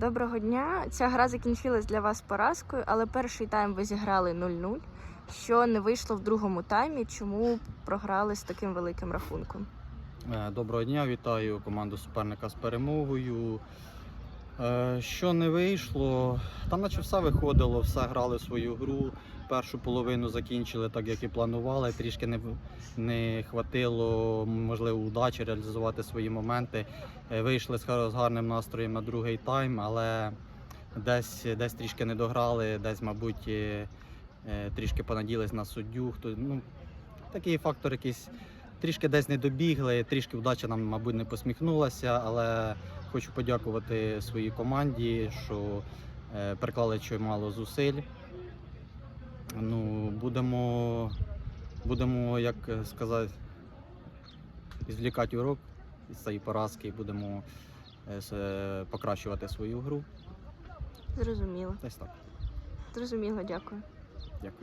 Доброго дня. Ця гра закінчилась для вас поразкою, але перший тайм ви зіграли 0-0, що не вийшло в другому таймі. Чому програли з таким великим рахунком? Е, Доброго дня, вітаю команду суперника з перемогою. Е, Що не вийшло, там наче все виходило, все грали свою гру. Першу половину закінчили так, як і планували. Трішки не, не хватило, можливо, удачі реалізувати свої моменти. Е, Вийшли з гарним настроєм на другий тайм, але десь, десь трішки не дограли, десь, мабуть, е, трішки понаділись на суддю. Хто, ну, такий фактор якийсь Трішки десь не добігли, трішки вдача нам, мабуть, не посміхнулася, але хочу подякувати своїй команді, що е, приклали чимало зусиль. Ну, будемо, будемо, як сказати, звлікати урок із цієї поразки і будемо е, покращувати свою гру. Зрозуміло. Десь так. Зрозуміло, дякую.